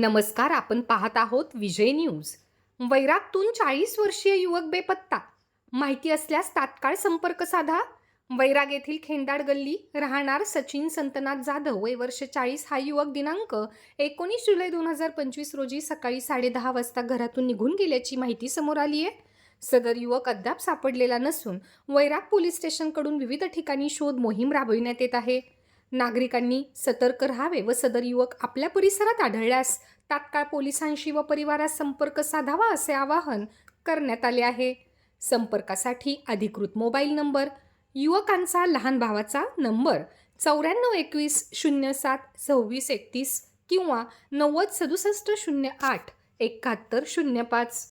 नमस्कार आपण पाहत आहोत विजय न्यूज. वैरागतून चाळीस वर्षीय युवक बेपत्ता. माहिती असल्यास तात्काळ संपर्क साधा. वैराग येथील खेंडाड गल्ली राहणार सचिन संतनाथ जाधव. वय वर्ष चाळीस हा युवक दिनांक एकोणीस जुलै दोन हजार पंचवीस रोजी सकाळी साडेदहा वाजता घरातून निघून गेल्याची माहिती समोर आली आहे सदर युवक अद्याप सापडलेला नसून वैराग पोलीस स्टेशनकडून विविध ठिकाणी शोध मोहीम राबविण्यात येत आहे. नागरिकांनी सतर्क राहावे व सदर युवक आपल्या परिसरात आढळल्यास तात्काळ पोलिसांशी व परिवारास संपर्क साधावा असे आवाहन करण्यात आले आहे. संपर्कासाठी अधिकृत मोबाईल नंबर युवकांचा लहान भावाचा नंबर चौऱ्याण्णव एकवीस शून्य सात सव्वीस एकतीस किंवा नव्वद सदुसष्ट शून्य आठ एकाहत्तर शून्य पाच.